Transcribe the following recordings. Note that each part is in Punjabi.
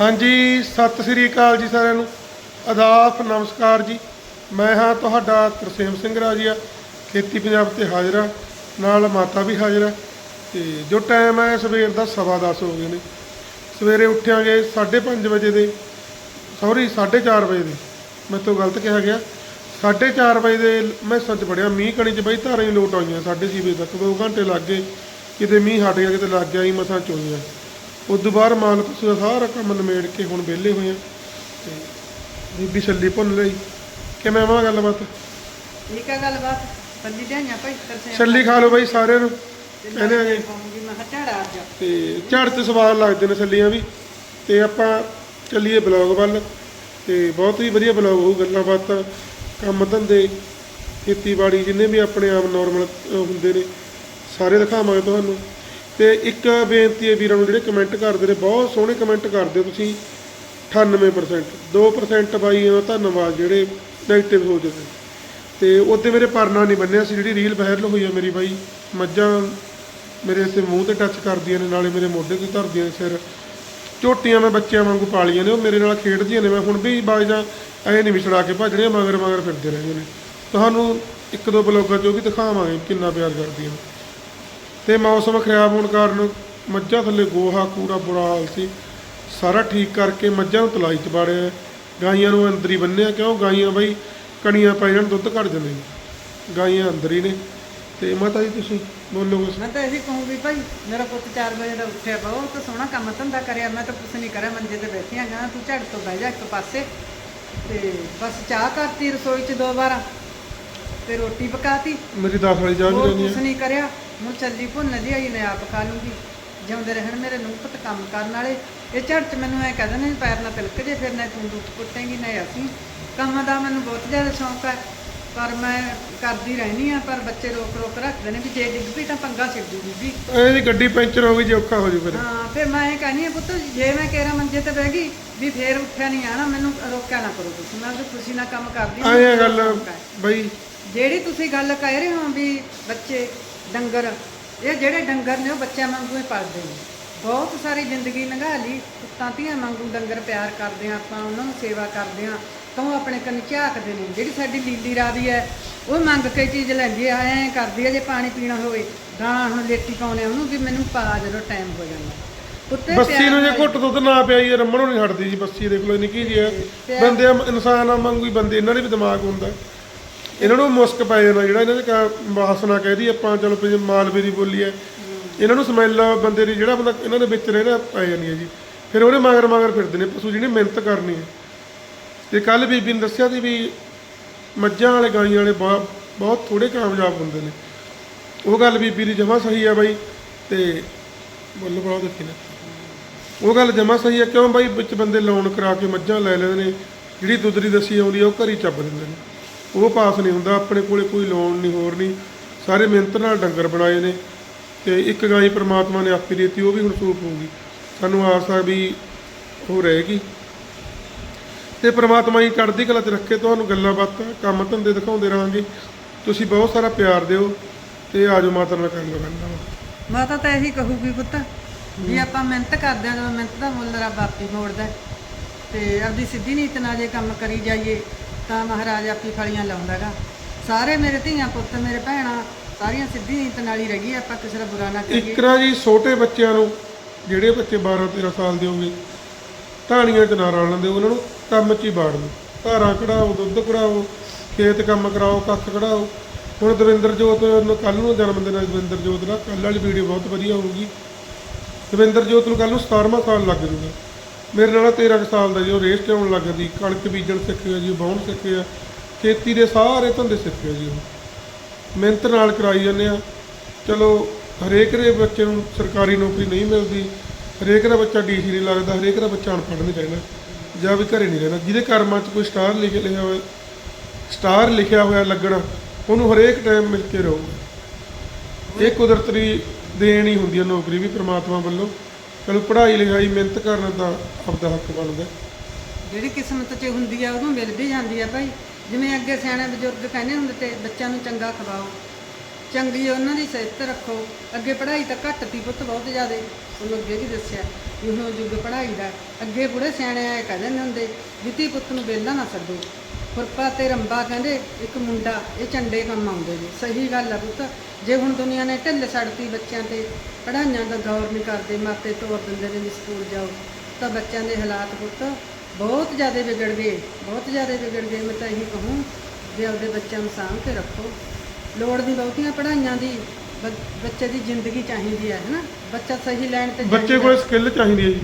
ਹਾਂਜੀ, ਸਤਿ ਸ੍ਰੀ ਅਕਾਲ ਜੀ ਸਾਰਿਆਂ ਨੂੰ। ਆਦਾਬ ਨਮਸਕਾਰ ਜੀ। ਮੈਂ ਹਾਂ ਤੁਹਾਡਾ ਤਰਸੇਮ ਸਿੰਘ ਰਾਜੀਆ, ਖੇਤੀ ਪੰਜਾਬ ਤੇ ਹਾਜ਼ਰ ਹਾਂ। ਨਾਲ ਮਾਤਾ ਵੀ ਹਾਜ਼ਰ ਹੈ। ਤੇ ਜੋ ਟਾਈਮ ਹੈ, ਸਵੇਰ ਦਾ ਸਵਾ ਦਸ ਹੋ ਗਏ ਨੇ। ਸਵੇਰੇ ਉੱਠਿਆਂਗੇ 5:30 ਵਜੇ ਦੇ ਸੌਰੀ 4:30 ਵਜੇ ਦੇ। ਮੇਰੇ ਤੋਂ ਗਲਤ ਕਿਹਾ ਗਿਆ। 4:30 ਵਜੇ ਦੇ, ਮੈਂ ਸੱਚ ਪੜਿਆ ਮੀਂਹ ਕਣੀ ਚ ਬਈ ਧਾਰਾਂ ਹੀ ਲੋਟ ਆਈਆਂ 6:30 ਵਜੇ ਤੱਕ 2 ਘੰਟੇ ਲੱਗ ਗਏ। ਕਿਤੇ ਮੀਂਹ ਹਟ ਗਿਆ, ਕਿਤੇ ਲੱਗ ਗਿਆ ਹੀ ਮਸਾਂ ਚੋਈਆਂ। ਉਸ ਤੋਂ ਬਾਅਦ ਮਾਲਕ ਤੁਸੀਂ ਦਾ ਸਾਰਾ ਕੰਮ ਨਿਮੇੜ ਕੇ ਹੁਣ ਵਿਹਲੇ ਹੋਏ ਆ ਤੇ ਬੀਬੀ ਛੱਲੀ ਭੁੰਨ ਲਈ। ਕਿਵੇਂ ਆਵਾਂ ਗੱਲਬਾਤ? ਠੀਕ ਆ ਗੱਲਬਾਤ। ਪੱਲੀ ਢਾਈਆਂ ਭਾਈ ਤਰਸੇ ਛੱਲੀ ਖਾ ਲਓ ਬਾਈ ਸਾਰਿਆਂ ਨੂੰ। ਕਹਿੰਦੇ ਆ ਜੀ। ਪਾਉਂਗੀ ਮੈਂ ਕਿਹਾ ਝਾੜਾ ਅੱਜ। ਤੇ ਝੜ ਤੇ ਸਵਾਦ ਲੱਗਦੇ ਨੇ ਛੱਲੀਆਂ ਵੀ। ਤੇ ਆਪਾਂ ਚੱਲੀਏ ਬਲੌਗ ਵੱਲ। ਤੇ ਬਹੁਤ ਹੀ ਵਧੀਆ ਬਲੌਗ ਹੋਊ ਗੱਲਾਂ ਬਾਤਾਂ ਕੰਮ ਧੰਦੇ ਖੇਤੀਬਾੜੀ ਜਿੰਨੇ ਵੀ ਆਪਣੇ ਆਮ ਨਾਰਮਲ ਹੁੰਦੇ ਨੇ ਸਾਰੇ ਦਿਖਾਵਾਂਗੇ ਤੁਹਾਨੂੰ। ਤੇ ਇੱਕ ਬੇਨਤੀ ਹੈ ਵੀਰਾਂ ਨੂੰ, ਜਿਹੜੇ ਕਮੈਂਟ ਕਰਦੇ ਨੇ, ਬਹੁਤ ਸੋਹਣੇ ਕਮੈਂਟ ਕਰਦੇ ਹੋ ਤੁਸੀਂ। 98% 2% ਬਾਈ ਦਾ ਧੰਨਵਾਦ ਜਿਹੜੇ ਨੈਗੇਟਿਵ ਸੋਚਦੇ ਨੇ। ਤੇ ਉੱਤੇ ਮੇਰੇ ਪਰਨਾ ਨਹੀਂ ਬੰਨਿਆ ਸੀ, ਜਿਹੜੀ ਰੀਲ ਵਾਇਰਲ ਹੋਈ ਹੈ ਮੇਰੀ ਬਾਈ। ਮੱਝਾਂ ਮੇਰੇ ਇੱਥੇ ਮੂੰਹ ਤੇ ਟੱਚ ਕਰਦੀਆਂ ਨੇ, ਨਾਲੇ ਮੇਰੇ ਮੋਢੇ ਤੇ ਧਰਦੀਆਂ ਨੇ ਸਿਰ। ਝੋਟੀਆਂ ਮੈਂ ਬੱਚਿਆਂ ਵਾਂਗੂ ਪਾਲੀਆਂ ਨੇ, ਉਹ ਮੇਰੇ ਨਾਲ ਖੇਡਦੀਆਂ ਨੇ। ਮੈਂ ਹੁਣ ਵੀ ਬਾਜਾਂ ਐ ਨਹੀਂ ਵਿਛੜਾ ਕੇ ਭੱਜਣੀਆਂ ਮਗਰ ਮਗਰ ਫਿਰਦੇ ਰਹਿੰਦੇ ਨੇ। ਤੁਹਾਨੂੰ ਇੱਕ ਦੋ ਬਲੌਗਾਂ 'ਚੋਂ ਵੀ ਦਿਖਾਵਾਂਗੇ, ਕਿੰਨਾ ਪਿਆਰ ਕਰਦੀਆਂ ਨੇ। ਤੇ ਮੌਸਮ ਖਰਾਬ ਹੋਣ ਕਾਰਨ ਮੱਝਾਂ ਥੱਲੇ ਗੋਹਾ ਕੂੜਾ ਬੁਰਾ ਹਾਲ ਸੀ। ਸਾਰਾ ਠੀਕ ਕਰਕੇ ਮੱਝਾਂ ਨੂੰ ਤਲਾਈ 'ਚ ਬਾੜਿਆ ਗਾਈਆਂ ਨੂੰ ਅੰਦਰ ਹੀ ਬੰਨਿਆ ਕਿਉਂ? ਗਾਈਆਂ ਬਈ ਕਣੀਆਂ ਪੈ ਜਾਣ ਦੁੱਧ ਘਟ ਜਾਂਦੇ ਨੇ। ਗਾਈਆਂ ਅੰਦਰ ਹੀ ਨੇ। ਤੇ ਮਾਤਾ ਜੀ ਤੁਸੀਂ ਬੋਲੋ ਕੁਛ। ਮੈਂ ਤਾਂ ਇਹੀ ਕਹੂੰਗੀ ਭਾਈ ਮੇਰਾ ਪੁੱਤ 4 ਵਜੇ ਦਾ ਉੱਠਿਆ ਬਹੁਤ ਸੋਹਣਾ ਕੰਮ ਧੰਦਾ ਕਰਿਆ। ਮੈਂ ਤਾਂ ਕੁਛ ਨਹੀਂ ਕਰਿਆ ਮੰਜੇ ਤੇ ਬੈਠੀ ਆਂ ਤੂੰ ਝੜ ਤੋਂ ਬਹਿ ਜਾ ਇੱਕ ਪਾਸੇ। ਤੇ ਬਸ ਚਾਹ ਕਰਤੀ ਰਸੋਈ 'ਚ ਦੋ ਵਾਰ। ਤੇ ਰੋਟੀ ਪਕਾਤੀ। ਮੇਰੀ 10 ਵਾਲੀ ਚਾਹ ਲੈਣੀ ਕੁਛ ਨਹੀਂ ਕਰਿਆ। ਹੁਣ ਚੱਲੀ ਭੁੰਨ ਲਈ ਆਈ ਨੇ ਆਪ ਖਾ ਲੂੰਗੀ। ਜਿਉਂਦੇ ਰਹਿਣ ਮੇਰੇ ਨੂੰ ਪੁੱਤ ਕੰਮ ਕਰਨ ਵਾਲੇ। ਇਹ ਝੜ ਚ ਮੈਨੂੰ ਐ ਕਹਿੰਦੇ ਨੇ ਪੈਰ ਨਾ ਤਿਲਕ ਜੇ ਫਿਰ ਨਾ ਤੂੰ ਦੁੱਧ ਕੁੱਟੇਂਗੀ ਨਾ ਅਸੀਂ। ਕੰਮ ਦਾ ਮੈਨੂੰ ਬਹੁਤ ਜ਼ਿਆਦਾ ਸ਼ੌਂਕ ਹੈ ਪਰ ਮੈਂ ਕਰਦੀ ਰਹਿਣੀ ਆ ਪਰ ਬੱਚੇ ਰੋਕ ਰੋਕ ਰੱਖਦੇ ਨੇ ਵੀ ਜੇ ਡਿੱਗ ਪਈ ਤਾਂ ਪੰਗਾ ਛਿੜ ਜੂ ਬੀਬੀ ਇਹਦੀ ਗੱਡੀ ਪੈਂਚਰ ਹੋ ਗਈ ਜੇ ਔਖਾ ਹੋ ਜੂ ਫਿਰ। ਹਾਂ ਫਿਰ ਮੈਂ ਇਹ ਕਹਿੰਦੀ ਆ ਪੁੱਤ ਜੇ ਮੈਂ ਕੇਰਾ ਮੰਜੇ ਤੇ ਬਹਿ ਗਈ ਵੀ ਫੇਰ ਉੱਠਿਆ ਨਹੀਂ ਆਣਾ ਮੈਨੂੰ ਰੋਕਿਆ ਨਾ ਕਰੋ ਤੁਸੀਂ। ਮੈਂ ਤਾਂ ਖੁਸ਼ੀ ਨਾਲ ਕੰਮ ਕਰਦੀ ਹਾਂ, ਮੈਨੂੰ ਗੱਲ। ਬਈ। ਜਿਹੜੀ ਤੁਸੀਂ ਗੱਲ ਕਹਿ ਰਹੇ ਹੋ ਵੀ ਬੱਚੇ ਡੰਗਰ। ਇਹ ਜਿਹੜੇ ਡੰਗਰ ਨੇ ਉਹ ਬੱਚਿਆਂ ਵਾਂਗੂ ਹੀ ਪਲਦੇ ਨੇ। ਬਹੁਤ ਸਾਰੀ ਜ਼ਿੰਦਗੀ ਲੰਘਾ ਲਈ ਕੁੱਤਾਂ ਧੀਆਂ ਵਾਂਗੂ ਡੰਗਰ ਪਿਆਰ ਕਰਦੇ ਆ ਆਪਾਂ ਉਹਨਾਂ ਨੂੰ ਸੇਵਾ ਕਰਦੇ ਆ ਤਾਂ ਉਹ ਆਪਣੇ ਕੰਨ ਝਾਕਦੇ ਨੇ। ਜਿਹੜੀ ਸਾਡੀ ਲੀਲੀ ਰਾਵੀ ਹੈ ਉਹ ਮੰਗ ਕੇ ਚੀਜ਼ ਲੈਂਦੀ ਆ ਐਂ ਕਰਦੀ ਆ ਜੇ ਪਾਣੀ ਪੀਣਾ ਹੋਵੇ ਹੁਣ ਲੇਟੀ ਪਾਉਣੇ ਆ ਉਹਨੂੰ ਵੀ ਮੈਨੂੰ ਪਾ ਜਦੋਂ ਟਾਈਮ ਹੋ ਜਾਂਦਾ। ਕੁੱਤੇ ਬੱਸੀ ਨੂੰ ਜੇ ਘੁੱਟ ਦੁੱਧ ਨਾ ਪਿਆਈ ਰੰਮਣੋਂ ਨਹੀਂ ਹਟਦੀ ਜੀ ਬੱਸੀ ਦੇਖ ਲਓ ਨਿੱਕੀ ਜੀ ਬੰਦੇ ਇਨਸਾਨਾਂ ਵਾਂਗੂ ਹੀ ਬੰਦੇ ਇਹਨਾਂ ਦੇ ਵੀ ਦਿਮਾਗ ਹੁੰਦਾ। ਇਹਨਾਂ ਨੂੰ ਮੁਸਕ ਪੈ ਜਾਣਾ ਜਿਹੜਾ ਇਹਨਾਂ ਦੇ ਕਾ- ਵਾਸਨਾ ਕਹਿਦੀ ਆਪਾਂ, ਚਲੋ ਵੀ ਮਾਲਵੇ ਦੀ ਬੋਲੀ ਹੈ। ਇਹਨਾਂ ਨੂੰ ਸਮੈਲ ਬੰਦੇ ਦੀ, ਜਿਹੜਾ ਬੰਦਾ ਇਹਨਾਂ ਦੇ ਵਿੱਚ ਰਹਿਣਾ ਪੈ ਜਾਣੀ ਹੈ ਜੀ। ਫਿਰ ਉਹਨੇ ਮਗਰ ਮਗਰ ਫਿਰਦੇ ਨੇ, ਪਸ਼ੂ ਜਿਹਨੇ ਮਿਹਨਤ ਕਰਨੀ ਹੈ। ਤੇ ਕੱਲ ਬੀਬੀ ਨੇ ਦੱਸਿਆ ਸੀ ਵੀ ਮੱਝਾਂ ਵਾਲੇ, ਗਾਈਆਂ ਵਾਲੇ ਬਹੁਤ ਬਹੁਤ ਥੋੜੇ ਕਾਮਯਾਬ ਹੁੰਦੇ ਨੇ। ਉਹ ਗੱਲ ਬੀਬੀ ਦੀ ਜਮਾ ਸਹੀ ਆ ਬਾਈ, ਤੇ ਬੁੱਲ ਬਾਹਰ ਦੇਖੀ ਨਾ। ਉਹ ਗੱਲ ਜਮਾ ਸਹੀ ਹੈ, ਕਿਉਂ ਬਾਈ? ਵਿੱਚ ਬੰਦੇ ਲੋਨ ਕਰਾ ਕੇ ਮੱਝਾਂ ਲੈ ਲੈਂਦੇ ਨੇ, ਜਿਹੜੀ ਦੁੱਧ ਦੀ ਦਸੀ ਆਉਂਦੀ ਆ ਉਹ ਘਰੀ ਚੱਬ ਦਿੰਦੇ ਨੇ। ਉਹ ਪਾਸ ਨਹੀਂ ਹੁੰਦਾ ਆਪਣੇ ਕੋਲੇ ਕੋਈ ਲੋਨ ਨਹੀਂ ਹੋਰ ਨਹੀਂ। ਸਾਰੇ ਮਿਹਨਤ ਨਾਲ ਡੰਗਰ ਬਣਾਏ ਨੇ ਤੇ ਇੱਕ ਗਾਈ ਪ੍ਰਮਾਤਮਾ ਨੇ ਆਪੀ ਦਿੱਤੀ ਉਹ ਵੀ ਹੁਣ ਸੂਪ ਹੋਊਗੀ। ਸਾਨੂੰ ਆਸ ਆ ਵੀ ਉਹ ਰਹੇਗੀ। ਤੇ ਪ੍ਰਮਾਤਮਾ ਹੀ ਚੜ੍ਹਦੀ ਕਲਾ 'ਚ ਰੱਖੇ ਤੁਹਾਨੂੰ ਗੱਲਾਂ ਬਾਤਾਂ ਕੰਮ ਧੰਦੇ ਦਿਖਾਉਂਦੇ ਰਹਾਂਗੇ। ਤੁਸੀਂ ਬਹੁਤ ਸਾਰਾ ਪਿਆਰ ਦਿਓ ਤੇ ਆਜੋ ਮਾਤਾ ਨਾਲ ਕਰ ਲਓ ਗੱਲਾਂ ਮਾਤਾ ਤਾਂ ਇਹੀ ਕਹੂਗੀ ਪੁੱਤ ਵੀ ਆਪਾਂ ਮਿਹਨਤ ਕਰਦੇ ਆ ਜਦੋਂ ਮਿਹਨਤ ਦਾ ਮੁੱਲ ਰੱਬ ਆਪੀ ਮੋੜਦਾ। ਹੈ। ਤੇ ਆਪਦੀ ਸਿੱਧੀ ਨੀਤ ਨਾਲ ਜੇ ਕੰਮ ਕਰੀ ਜਾਈਏ ਤਾਂ ਮਹਾਰਾਜ ਆਪੀ ਫਲੀਆਂ ਲਾਉਂਦਾਗਾ। ਸਾਰੇ ਮੇਰੇ ਧੀਆਂ ਪੁੱਤ, ਮੇਰੇ ਭੈਣਾਂ, ਸਾਰੀਆਂ ਸਿੱਧੀ ਨੀਤ ਨਾਲ ਹੀ ਰਹੀ ਆਪਾਂ ਕਿਸੇ ਦਾ ਬੁਰਾ ਨਾ ਕਰੀਏ। ਇੱਕ ਜੀ, ਛੋਟੇ ਬੱਚਿਆਂ ਨੂੰ, ਜਿਹੜੇ ਬੱਚੇ 12 13 ਸਾਲ ਦੇ ਹੋਗੇ ਢਾਣੀਆਂ ਚ ਨਾ ਰਲ ਲੈਂਦੇ, ਉਹਨਾਂ ਨੂੰ ਕੰਮ 'ਚ ਹੀ ਬਾੜ ਧਾਰਾਂ ਕਢਾਓ, ਦੁੱਧ ਕਢਾਓ, ਖੇਤ ਕੰਮ ਕਰਾਓ, ਕੱਖ ਕਢਾਓ। ਹੁਣ ਦਵਿੰਦਰ ਜੋਤ ਨੂੰ ਕੱਲ ਨੂੰ ਜਨਮ ਦਿਨ ਹੈ ਦਵਿੰਦਰ ਜੋਤ ਦਾ। ਕੱਲ ਵਾਲੀ ਵੀਡੀਓ ਬਹੁਤ ਵਧੀਆ ਹੋਊਗੀ। ਦਵਿੰਦਰ ਜੋਤ ਨੂੰ ਕੱਲ ਨੂੰ 17ਵਾਂ ਸਾਲ ਲੱਗ ਜੂਗਾ। ਮੇਰੇ ਨਾਲ 13 ਕੁ ਸਾਲ ਦਾ ਜੀ, ਉਹ ਰੇਸ ਤੇ ਆਉਣ ਲੱਗ ਗਈ ਕਣਕ ਬੀਜਣ ਸਿੱਖ ਗਿਆ ਜੀ ਵਾਹੁਣ ਸਿੱਖ ਗਿਆ, ਖੇਤੀ ਦੇ ਸਾਰੇ ਧੰਦੇ ਸਿੱਖ ਗਿਆ ਜੀ ਉਹ। ਮਿਹਨਤ ਨਾਲ ਕਰਾਈ ਜਾਂਦੇ ਆ। ਚਲੋ, ਹਰੇਕ ਦੇ ਬੱਚੇ ਨੂੰ ਸਰਕਾਰੀ ਨੌਕਰੀ ਨਹੀਂ ਮਿਲਦੀ, ਹਰੇਕ ਦਾ ਬੱਚਾ ਡੀਸੀ ਨਹੀਂ ਲੱਗਦਾ, ਹਰੇਕ ਦਾ ਬੱਚਾ ਅਨਪੜ੍ਹ ਨਹੀਂ ਰਹਿੰਦਾ, ਜਾਂ ਵੀ ਘਰੇ ਨਹੀਂ ਰਹਿੰਦਾ। ਜਿਹਦੇ ਕਰਮਾਂ 'ਚ ਕੋਈ ਸਟਾਰ ਲਿਖਿਆ ਲਿਖਿਆ ਹੋਇਆ, ਸਟਾਰ ਲਿਖਿਆ ਹੋਇਆ ਲੱਗਣਾ, ਉਹਨੂੰ ਹਰੇਕ ਟਾਈਮ ਮਿਲ ਕੇ ਰਹੂਗਾ। ਇਹ ਕੁਦਰਤ ਦੀ ਦੇਣ ਹੀ ਹੁੰਦੀ ਹੈ ਨੌਕਰੀ ਵੀ ਪ੍ਰਮਾਤਮਾ ਵੱਲੋਂ। ਚਲੋ ਪੜ੍ਹਾਈ ਲਿਖਾਈ, ਮਿਹਨਤ ਕਰਨਾ ਤਾਂ ਆਪਦਾ ਹੱਕ ਬਣਦਾ। ਜਿਹੜੀ ਕਿਸਮਤ 'ਚ ਹੁੰਦੀ ਆ, ਉਹਨੂੰ ਮਿਲ ਵੀ ਜਾਂਦੀ ਆ ਭਾਈ। ਜਿਵੇਂ ਅੱਗੇ ਸਿਆਣੇ ਬਜ਼ੁਰਗ ਕਹਿੰਦੇ ਹੁੰਦੇ ਤੇ, ਬੱਚਿਆਂ ਨੂੰ ਚੰਗਾ ਖਵਾਓ। ਚੰਗੀ ਉਹਨਾਂ ਦੀ ਸਿਹਤ ਰੱਖੋ। ਅੱਗੇ ਪੜ੍ਹਾਈ ਤਾਂ ਘੱਟ ਤੀ ਪੁੱਤ ਬਹੁਤ ਜ਼ਿਆਦਾ। ਉਹਨੂੰ ਅੱਗੇ ਵੀ ਦੱਸਿਆ? ਵੀ ਹੁਣ ਯੁੱਗ ਪੜ੍ਹਾਈ ਦਾ। ਅੱਗੇ ਬੁੜੇ ਸਿਆਣੇ ਆਏ ਕਹਿੰਦੇ ਨੇ ਹੁੰਦੇ, ਵੀ ਧੀ ਪੁੱਤ ਨੂੰ ਵਿਹਲਾ ਨਾ ਛੱਡੋ। ਖੁਰਪਾ ਤੇ ਰੰਬਾ ਕਹਿੰਦੇ ਇੱਕ ਮੁੰਡਾ ਇਹ ਚੰਡੇ ਕੰਮ ਆਉਂਦੇ ਨੇ। ਸਹੀ ਗੱਲ ਆ ਪੁੱਤ। ਜੇ ਹੁਣ ਦੁਨੀਆ ਨੇ ਢਿੱਲ ਛੱਡਤੀ ਬੱਚਿਆਂ ਤੇ ਪੜ੍ਹਾਈਆਂ ਦਾ ਗੌਰ ਨਹੀਂ ਕਰਦੇ ਮਾਪੇ ਤੋਰ ਦਿੰਦੇ ਨੇ ਵੀ ਸਕੂਲ ਜਾਓ ਤਾਂ ਬੱਚਿਆਂ ਦੇ ਹਾਲਾਤ ਪੁੱਤ ਬਹੁਤ ਜ਼ਿਆਦਾ ਵਿਗੜ ਗਏ ਬਹੁਤ ਜ਼ਿਆਦਾ ਵਿਗੜ ਗਏ। ਮੈਂ ਤਾਂ ਇਹੀ ਕਹੂੰ ਵੀ ਆਪਦੇ ਬੱਚਿਆਂ ਨੂੰ ਸਾਂਭ ਕੇ ਰੱਖੋ। ਲੋੜ ਦੀ ਬਹੁਤੀਆਂ ਪੜ੍ਹਾਈਆਂ ਦੀ ਬੱਚੇ ਦੀ ਜ਼ਿੰਦਗੀ ਚਾਹੀਦੀ ਹੈ ਹਨਾ? ਬੱਚਾ ਸਹੀ ਲਾਈਨ ਤੇ ਬੱਚੇ। ਕੋਲ ਸਕਿੱਲ ਚਾਹੀਦੀ ਹੈ ਜੀ।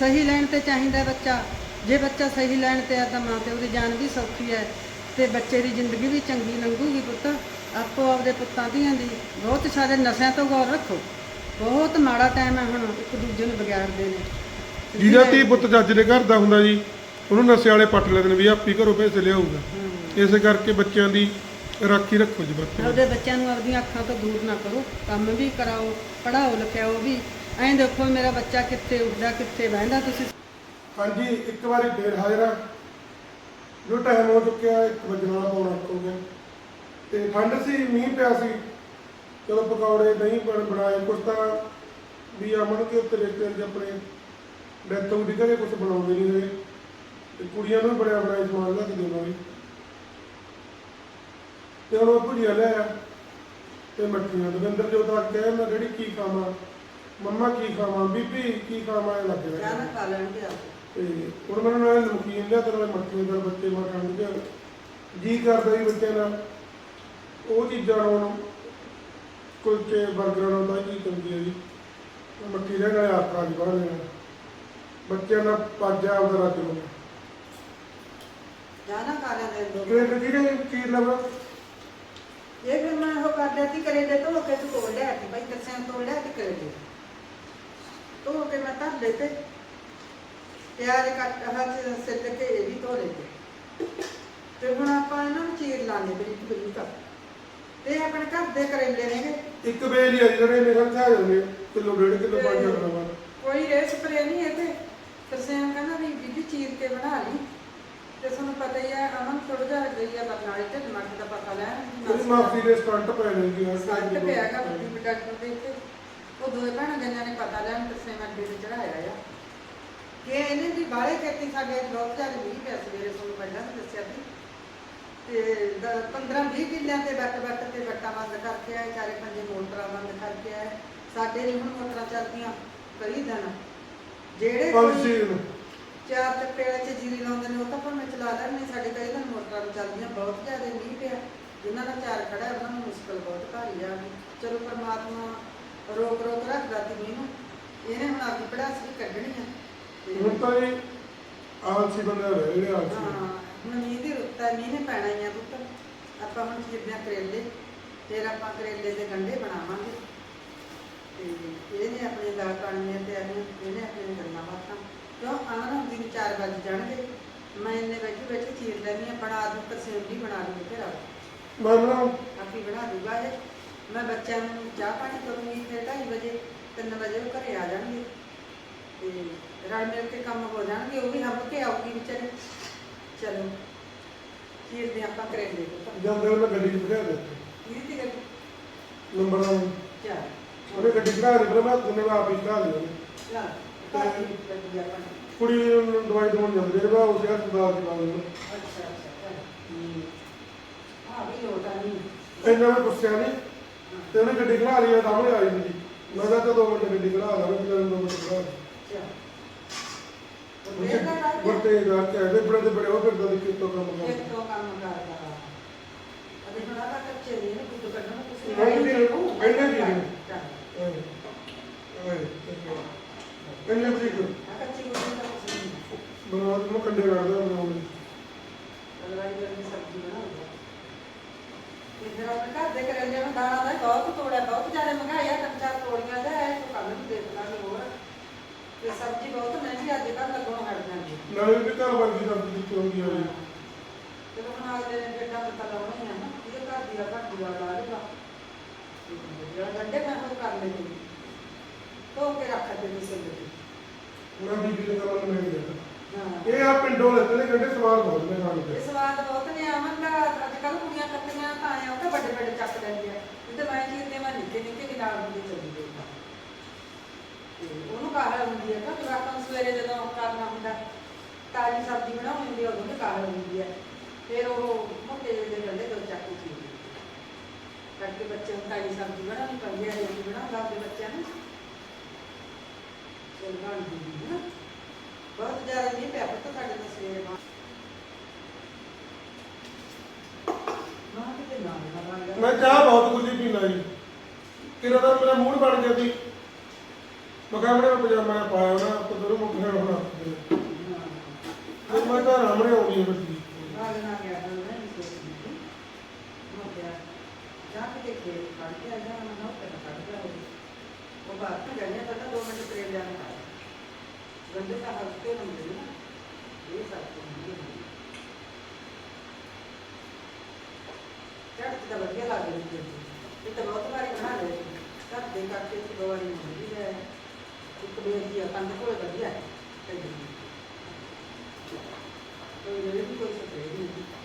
ਸਹੀ ਲਾਈਨ ਤੇ ਚਾਹੀਦਾ ਬੱਚਾ। ਜੇ ਬੱਚਾ ਸਹੀ ਲਾਈਨ ਤੇ ਆ ਤਾਂ ਮਾਂ ਪਿਓ ਦੀ ਜਾਨ ਵੀ ਸੌਖੀ ਹੈ ਤੇ ਬੱਚੇ ਦੀ ਜ਼ਿੰਦਗੀ ਵੀ ਚੰਗੀ ਲੰਘੂਗੀ ਪੁੱਤ। ਆਪੋ ਆਪਦੇ ਪੁੱਤਾਂ ਧੀਆਂ ਦੀ ਬਹੁਤ ਸਾਰੇ ਨਸ਼ਿਆਂ ਤੋਂ ਗੌਰ ਰੱਖੋ। ਬਹੁਤ ਮਾੜਾ ਟਾਈਮ ਹੈ ਹੁਣ ਇੱਕ ਦੂਜੇ ਨੂੰ ਵਿਗਾੜਦੇ ਨੇ। ਜਿਹਦਾ ਧੀ ਪੁੱਤ ਜੱਜ ਦੇ ਘਰ ਦਾ ਹੁੰਦਾ ਜੀ ਉਹਨੂੰ ਨਸ਼ੇ ਵਾਲੇ ਪੱਟ ਲੈਂਦੇ ਨੇ ਵੀ ਆਪੀ ਘਰੋਂ ਪੈਸੇ ਲਿਆਊਗਾ। ਇਸੇ ਕਰਕੇ ਬੱਚਿਆਂ ਦੀ ਰਾਖੀ ਰੱਖੋ ਜੀ ਬੱਚੇ ਆਪਦੇ ਬੱਚਿਆਂ ਨੂੰ ਆਪਦੀਆਂ ਅੱਖਾਂ ਤੋਂ ਦੂਰ ਨਾ ਕਰੋ। ਕੰਮ ਵੀ ਕਰਾਓ ਪੜਾਓ ਲਿਖਾਓ ਵੀ। ਐਂ ਦੇਖੋ ਮੇਰਾ ਬੱਚਾ ਕਿੱਥੇ ਉੱਠਦਾ ਕਿੱਥੇ ਬਹਿੰਦਾ ਤੁਸੀਂ। ਹਾਂਜੀ, ਇੱਕ ਵਾਰੀ ਫੇਰ ਹਾਜ਼ਰ ਆ ਜੋ ਟਾਈਮ ਹੋ ਚੁੱਕਿਆ, ਇੱਕ ਵਜਣ ਵਾਲਾ ਪੌਣਾ ਹੋ ਗਿਆ ਤੇ ਠੰਡ ਸੀ, ਮੀਂਹ ਪਿਆ ਸੀ। ਚਲੋ, ਪਕੌੜੇ ਨਹੀਂ ਬਣ ਬਣਾਏ, ਕੁਛ ਤਾਂ ਵੀ ਅਮਨ ਕੇ ਉੱਤੇ ਰਿਸ਼ਤੇ ਦੇ ਆਪਣੇ ਡੈਥ ਹੋ ਦੀ ਘਰੇ ਕੁਝ ਬਣਾਉਂਦੇ ਨਹੀਂ ਹੋਏ ਤੇ ਕੁੜੀਆਂ ਨੂੰ ਵੀ ਬੜਿਆ ਬਣਾਇਆ ਸਮਾਨ ਲੈ ਕੇ ਦੇਵਾਂਗੇ ਤੇ ਹੁਣ ਉਹ ਭੁਜੀਆ ਲਿਆਇਆ ਤੇ ਮੱਠੀਆਂ ਦਵਿੰਦਰ ਜੋ ਤਾਂ ਕਹੇ ਮੈਂ ਜਿਹੜੀ ਕੀ ਖਾਵਾਂ? ਮੰਮਾ ਕੀ ਖਾਵਾਂ? ਬੀਬੀ ਕੀ ਖਾਵਾਂ? ਇਹ ਲੱਗ ਰਿਹਾ। ਖਾ ਲੈਣਗੇ ਤੇ ਹੁਣ ਮੈਨੂੰ ਨਾਲ ਨਮਕੀਨ ਲਿਆ ਤੇ ਨਾਲ ਮੱਠੀਆਂ ਦਾ ਬੱਚੇ ਮਾ ਖਾਣ ਦੇ ਜੀ ਕਰਦਾ ਹੀ ਬੱਚਿਆਂ ਨਾਲ। ਉਹ ਚੀਜ਼ਾਂ ਹੁਣ ਕੁਲਚੇ 버ਗਰਾਂ ਨਾਲ ਤਾਂ ਚੀਜ਼ ਚੰਗੀ ਹੈ ਜੀ। ਮੱਠੀ ਦੇ ਨਾਲ ਆਪ ਖਾ ਜੀ ਬਾਹਰ ਲੈਣਾ ਬੱਚਿਆਂ ਦਾ ਪਾਜਾ ਉਹਦਾ ਰੱਜ ਹੋ ਗਿਆ ਜਾਨਾ ਖਾ ਲੈਂਦੇ ਦੋ ਕਿਹੜੇ ਕਿਹੜੇ ਚੀਜ਼ ਲਵਾ ਇਹ ਫਿਰ ਮੈਂ ਉਹ ਕਰ ਲਿਆ ਸੀ ਕਰੇਲੇ ਧੋ ਕੇ ਤੂੰ ਤੋੜ ਲਿਆ ਸੀ। ਭਾਈ ਕੱਸਿਆਂ ਤੋੜ ਲਿਆ ਸੀ ਕਰੇਲੇ। ਧੋ ਕੇ ਮੈਂ ਧਰ ਲਏ ਤੇ ਪਿਆਜ਼ ਕੱਟ ਹੱਥ ਸਿੱਟ ਕੇ ਇਹ ਵੀ ਧੋ ਲਏ ਤੇ ਹੁਣ ਆਪਾਂ ਇਹਨਾਂ ਨੂੰ ਚੀਰ ਲਾਂਗੇ ਬਰੀਕ ਬਰੀਕ। ਤੇ ਇਹ ਆਪਣੇ ਘਰ ਦੇ ਕਰੇਲੇ ਨੇਗੇ। ਇੱਕ ਵੇਲ ਹੀ ਆ ਜਿਹੜੇ ਮੇਰੇ ਚ ਆ ਜਾਂਦੇ ਕਿਲੋ ਡੇਢ ਕਿਲੋ ਬਣ ਜਾਂਦਾ ਵਾ ਕੋਈ ਰੇ ਸਪਰੇ ਨਹੀਂ ਹੈ ਤੇ ਤਰਸੇਮ ਕਹਿੰਦਾ ਵੀ ਬੀਬੀ ਚੀਰ ਕੇ ਬਣਾ ਲਈ। ਤੇ ਤੁਹਾਨੂੰ ਪਤਾ ਹੀ ਹੈ ਅਮਨ ਥੋੜਾ ਜਿਹਾ ਗਈ ਆ ਬਰਨਾਲੇ ਤੇ ਦਿਮਾਗ ਦਾ ਪਤਾ ਲੈਣ ਮਾਫੀ ਦੇ ਸਟੰਟ ਪੈ ਨੇ ਜੀ ਹਰ ਸੱਟ time ਪਿਆਗਾ ਬੱਡੀ ਡਾਕਟਰ ਦੇ ਇੱਥੇ। ਉਹ ਦੋਵੇਂ ਭੈਣਾਂ ਗਈਆਂ ਨੇ ਪਤਾ ਲੈਣ ਤਰਸੇਮ ਅੱਡੇ ਤੇ ਚੜਾਇਆ ਆ। ਕਿ ਇਹਨੇ ਵੀ ਬਾਹਲੇ ਖੇਤੀ ਸਾਡੇ ਬਹੁਤ ਜ਼ਿਆਦਾ ਮੀਂਹ ਪਿਆ ਸਵੇਰੇ ਤੁਹਾਨੂੰ ਪਹਿਲਾਂ ਵੀ ਦੱਸਿਆ ਸੀ। ਤੇ 15 20 ਕਿੱਲਿਆਂ ਤੇ ਵੱਟ ਵੱਟ ਤੇ ਵੱਟਾਂ ਬੰਦ ਕਰਕੇ ਆਏ ਚਾਰੇ ਪੰਜੇ ਮੋਟਰਾਂ ਬੰਦ ਕਰਕੇ ਆਏ। ਸਾਡੇ ਨਹੀਂ ਹੁਣ ਮੋਟਰਾਂ ਚੱਲਦੀਆਂ ਕਈ ਦਿਨ। ਜਿਹੜੇ ਕੋਈ ਸੀਜ਼ਨ ਚਾਰ ਚੱਪੇ ਵਾਲੇ ਚ ਜੀਰੀ ਲਾਉਂਦੇ ਨੇ ਉਹ ਤਾਂ ਭਾਵੇਂ ਚਲਾ ਲੈਣ ਨਹੀਂ ਸਾਡੇ ਕਈ ਦਿਨ ਮੋਟਰਾਂ ਵੀ ਚੱਲਦੀਆਂ ਬਹੁਤ ਜ਼ਿਆਦਾ ਮੀਂਹ ਪਿਆ। ਜਿਨ੍ਹਾਂ ਦਾ ਚਾਰ ਖੜਾ ਹੈ, ਉਹਨਾਂ ਨੂੰ ਮੁਸ਼ਕਲ ਬਹੁਤ ਭਾਰੀ ਆ। ਗਈ ਚਲੋ ਪਰਮਾਤਮਾ ਰੋਕ ਰੋਕ ਰੱਖਦਾ ਤੀ ਨੂੰ। ਇਹਨੇ ਹੁਣ ਆਪਣੀ ਪੜਾਸ ਵੀ ਕੱਢਣੀ ਆ। ਹੁਣ ਤਾਂ ਜੀ ਆਲਸੀ ਬੰਦਾ ਰਹਿ ਗਿਆ ਆਲਸੀ। ਹਾਂ ਹੁਣ ਮੀਂਹ ਦੀ ਰੁੱਤ ਹੈ ਮੀਂਹ ਨੇ ਪੈਣਾ ਹੀ ਆ ਪੁੱਤ। ਆਪਾਂ ਹੁਣ ਚੀਰਦੇ ਹਾਂ ਕਰੇਲੇ ਫਿਰ ਆਪਾਂ ਕਰੇਲੇ ਦੇ ਗੰਢੇ ਬਣਾਵਾਂਗੇ। ਤੇ ਇਹਨੇ ਆਪਣੀ ਦਾਲ ਪਾਣੀ ਤੇ ਇਹਨੇ ਇਹਨੇ ਆਪਣੀ ਗੱਲਾਂ ਬਾਤਾਂ। ਕਿਉਂ? ਆਣਾ ਹੁੰਦੀ ਨੂੰ 4 ਵਜੇ ਜਾਣਗੇ। ਮੈਂ ਇਹਨੇ ਬੈਠੀ ਬੈਠੀ ਚੀਰ ਲੈਣੀ ਆ ਬਣਾ ਦੂੰ ਤਰਸੇਮ ਵੀ ਬਣਾ ਦੂੰ ਫਿਰ ਮੈਂ ਨਾ ਆਪੀ ਬਣਾ ਦੂਗਾ ਇਹ। ਮੈਂ ਬੱਚਿਆਂ ਨੂੰ ਚਾਹ ਪਾਣੀ ਕਰੂੰਗੀ ਫਿਰ 2:30 ਵਜੇ 3 ਵਜੇ ਉਹ ਘਰੇ ਆ ਜਾਣਗੇ। ਤੇ ਰਲ ਮਿਲ ਕੇ ਕੰਮ ਹੋ ਜਾਣਗੇ ਉਹ ਵੀ ਹੱਬ ਕੇ ਆਊਗੀ ਵਿਚਾਰੀ। ਚਲੋ ਚੀਰਦੇ ਆਪਾਂ ਕਰੇਲੇ। ਤੋਂ ਜਾਂਦੇ ਉਹ ਗੱਡੀ 'ਚ ਬਿਠਾ ਦੇ। ਇਹ ਦੀ ਗੱਲ। ਨੰਬਰ ਨਾਲ ਚਾਹ ਉਹਨੇ ਗੱਡੀ ਬਿਠਾ ਦੇ ਪਰ ਮੈਂ ਉਹਨੇ ਆਪ ਹੀ ਲਈ ਉਹਨੇ ਲਾ ਆਪਾਂ ਨੇ। ਕੁੜੀ ਨੂੰ ਦਵਾਈ ਦਵਾਉਣ ਜਾਂਦੇ ਨੇ ਬਾ ਉਸ ਯਾਰ ਸਰਦਾਰ ਦੀ ਬਾਤ ਨੂੰ ਅੱਛਾ ਅੱਛਾ। ਹਾਂ। ਵੀ ਲੋਟਾ ਨਹੀਂ। ਇੰਨਾ ਮੈਂ ਪੁੱਛਿਆ ਨਹੀਂ ਤੇ ਉਹਨੇ ਗੱਡੀ ਖੜਾ ਲਈ ਤਾਂ ਉਹਨੇ ਆ ਜਾਂਦੀ ਸੀ ਮੈਂ ਕਿਹਾ ਤਾਂ ਦੋ ਮਿੰਟ ਗੱਡੀ ਖੜਾ ਲਾ ਮੈਂ ਦੋ ਮਿੰਟ ਖੜਾ ਗੁਰਤੇ ਦਾ ਕਹਿੰਦੇ ਬੜੇ ਤੇ ਬੜੇ ਉਹ ਫਿਰਦਾ ਦੀ ਕਿਤੋਂ ਕੰਮ ਕਰਦਾ। ਤੋਂ ਕੰਮ ਕਰਦਾ। ਅਬੇ ਹੁਣ ਆਦਾ ਕੱਚੇ ਨਹੀਂ ਨਾ ਕੁਝ ਕੱਢਣਾ ਤੁਸੀਂ ਨਹੀਂ, ਨਹੀਂ, ਹੀ ਨਹੀਂ। ਚੱਲ। ਓਏ ਓਏ ਇੰਨੇ ਬਰੀਕ ਆ ਕੱਚੀ ਰੋਟੀ ਦਾ ਕੁਛ ਨਹੀਂ। ਬਣਾ ਮੈਂ ਕੰਡੇ ਕਰਦਾ ਬਣਾਉਂਦੇ ਅਲਵਾਈ ਦੀ ਸਬਜ਼ੀ ਬਣਾਉਂਦਾ ਇਧਰ ਆਪਣੇ ਘਰ ਦੇ ਕਰੇਲੇ ਨੂੰ ਦਾਣਾ ਦਾ ਬਹੁਤ ਤੋੜਿਆ ਬਹੁਤ ਜ਼ਿਆਦਾ ਮਹਿੰਗਾਈ ਆ ਤਿੰਨ ਚਾਰ ਤੋੜੀਆਂ ਦਾ ਹੈ ਤੂੰ ਕੱਲ ਨੂੰ ਦੇਖ ਲਾਂਗੇ ਹੋਰ ਤੇ ਸਬਜ਼ੀ ਬਹੁਤ ਮਹਿੰਗੀ ਅੱਜ ਕੱਲ੍ਹ ਲੱਗਣੋਂ ਹਟ ਜਾਂਦੀ ਨਾਲੇ ਵੀ ਘਰ ਵਰਗੀ ਸਬਜ਼ੀ ਦਿੱਤੀ ਹੁੰਦੀ ਆ ਜੀ? ਚਲੋ ਹੁਣ ਅਗਲੇ ਨੇ ਬੇਟਾ ਪਤਾ ਲਾਉਣਾ ਆ ਨਾ ਇਹਦੇ ਘਰ ਦੀ ਆ ਘਰ ਦੀ ਆ ਲਾ ਲੇਗਾ ਜਿਹੜਾ ਗੰਡੇ ਮੈਂ ਉਹ ਕਰ ਲੈਂਦੀ ਧੋ ਕੇ ਰੱਖ ਦੇ ਕਿਸੇ ਦੇ ਮੈਂ ਬੀਬੀ ਦੇ ਕੰਮ ਨਹੀਂ ਗਿਆ ਹਾਂ। ਇਹ ਆ ਪਿੰਡੋਂ ਲੈਤੇ ਨੇ ਗੰਡੇ ਸਵਾਦ ਬਹੁਤ ਨੇ ਖਾਣ ਇਹ ਦੇ ਸਵਾਦ ਬਹੁਤ ਨੇ ਅਮਨ ਦਾ ਅੱਜ ਕੱਲ ਕੁੜੀਆਂ ਕੱਟੀਆਂ ਤਾਂ ਆਇਆ ਉਹ ਤਾਂ ਵੱਡੇ ਵੱਡੇ ਚੱਕ ਲੈਂਦੇ ਆ ਜਿੱਤੇ ਮੈਂ ਚੀਰਦੇ ਮੈਂ ਨਿੱਕੇ ਨਿੱਕੇ ਦੇ ਨਾਲ ਹੁੰਦੀ ਚੱਲੀ ਗਈ। ਤੇ ਉਹਨੂੰ ਕਾਹਲ ਹੁੰਦੀ ਹੈ ਤਾਂ ਜਵਾਕਾਂ ਨੂੰ ਸਵੇਰੇ ਜਦੋਂ ਕਰਨਾ ਹੁੰਦਾ, ਤਾਜੀ ਸਬਜ਼ੀ ਬਣਾਉਣੀ ਹੁੰਦੀ ਉਦੋਂ ਵੀ ਕਾਹਲ ਹੁੰਦੀ ਹੈ ਫਿਰ ਉਹ ਮੋਟੇ ਜਿਹੇ ਦੇ ਗੰਡੇ ਦੋ ਚੱਕ ਕੇ ਕਰਕੇ ਬੱਚੇ ਨੂੰ ਤਾਜੀ ਸਬਜ਼ੀ ਬਣਾਉਣੀ ਪੈਂਦੀ ਹੈ ਰੋਟੀ ਬਣਾਉਂਦਾ ਆਪਣੇ ਬੱਚਿਆਂ ਨੂੰ। ਚਲ ਬਣ ਜੂਗੀ ਬਹੁਤ ਜ਼ਿਆਦਾ ਨਹੀਂ ਪਿਆ ਪੁੱਤ ਸਾਡੇ ਤੋਂ ਸਵੇਰੇ ਮੈਂ ਚਾਹ ਬਹੁਤ ਗੁੱਲੀ ਪੀਣਾ ਜੀ। ਕਿਰਾ ਦਾ ਮੇਰਾ ਮੂਡ ਬਣ ਗਿਆ ਸੀ ਮੈਂ ਕਿਹਾ ਆਪਣੇ ਪਜਾਮਾ ਜਿਹਾ ਪਾਇਆ ਨਾ ਕੁਦਰ ਮੁੱਕ ਗਿਆ ਹੋਣਾ ਤੇ ਮੈਂ ਤਾਂ ਰਾਮਣੇ ਆਉਣੀ ਹੈ ਬੱਤੀ ਬਾਗ ਨਾ ਗਿਆ ਤਾਂ ਮੈਂ ਨਹੀਂ ਸੋਚਦੀ ਮੋ ਪਿਆ ਜਾ ਕੇ ਦੇਖੇ ਕੱਢ ਕੇ ਆ ਜਾ ਨਾ ਨਾ ਤੇ ਕੱਢ ਕੇ ਆਓ। ਉਹ ਬਾਤ ਤਾਂ ਜਾਣੇ ਪਤਾ ਦੋ ਮਿੰਟ ਪ੍ਰੇਮ ਜਾਣ ਦਾ ਗੰਦੇ ਦਾ ਹਸਤੇ ਹੁੰਦੇ ਨੇ ਨਾ। ਇਹ ਸਭ ਤੋਂ ਹੁੰਦੀ। ਹੈ ਚੜ੍ਹ ਤਾਂ ਵਧੀਆ ਲੱਗ ਰਹੀ ਹੈ ਇਹ ਤਾਂ ਬਹੁਤ ਵਾਰੀ ਬਣਾ ਲਏ ਘਰ ਦੇ ਕਰਕੇ ਇੱਕ ਦੋ ਵਾਰੀ ਹੁੰਦੀ ਹੈ ਇੱਕ ਦੋ ਦੀ ਪੰਜ ਕੋਲ ਵਧੀਆ ਹੈ। ਕੋਈ ਨਹੀਂ ਕੋਈ ਸਪਰੇਅ ਨਹੀਂ